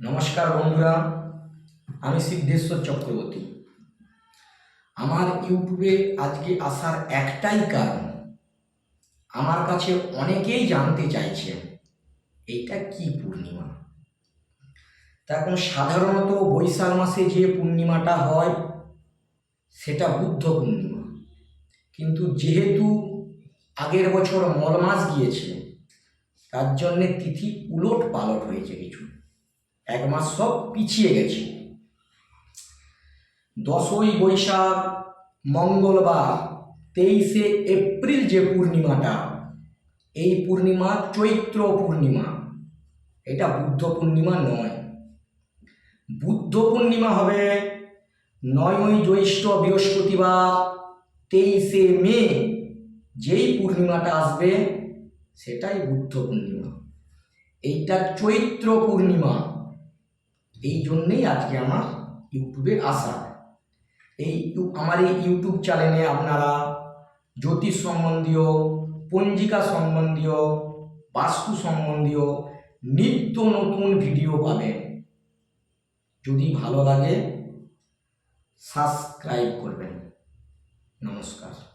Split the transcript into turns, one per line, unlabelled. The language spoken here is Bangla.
নমস্কার বন্ধুরা, আমি সিদ্ধেশ্বর চক্রবর্তী। আমার ইউটিউবে আজকে আসার একটাই কারণ, আমার কাছে অনেকেই জানতে চাইছে, এইটা কি পূর্ণিমা? তা এখন সাধারণত বৈশাখ মাসে যে পূর্ণিমাটা হয়, সেটা বুদ্ধ পূর্ণিমা। কিন্তু যেহেতু আগের বছর মল মাস গিয়েছে, তার জন্যে তিথি উলট পালট হয়েছে কিছু। এক মাস সব পিছিয়ে গেছে। দশই বৈশাখ, মঙ্গলবার, তেইশে এপ্রিল যে পূর্ণিমাটা, এই পূর্ণিমা চৈত্র পূর্ণিমা। এটা বুদ্ধ পূর্ণিমা নয়। বুদ্ধ পূর্ণিমা হবে নয়ই জ্যৈষ্ঠ বৃহস্পতিবার, তেইশে মে, যেই পূর্ণিমাটা আসবে, সেটাই বুদ্ধ পূর্ণিমা। এইটা চৈত্র পূর্ণিমা। এই জন্যেই আজকে আমার ইউটিউবে আসা। এই আমার এই ইউটিউব চ্যানেলে আপনারা জ্যোতিষ সম্বন্ধীয়, পঞ্জিকা সম্বন্ধীয়, বাস্তু সম্বন্ধীয় নিত্য নতুন ভিডিও পাবেন। যদি ভালো লাগে সাবস্ক্রাইব করবেন। নমস্কার।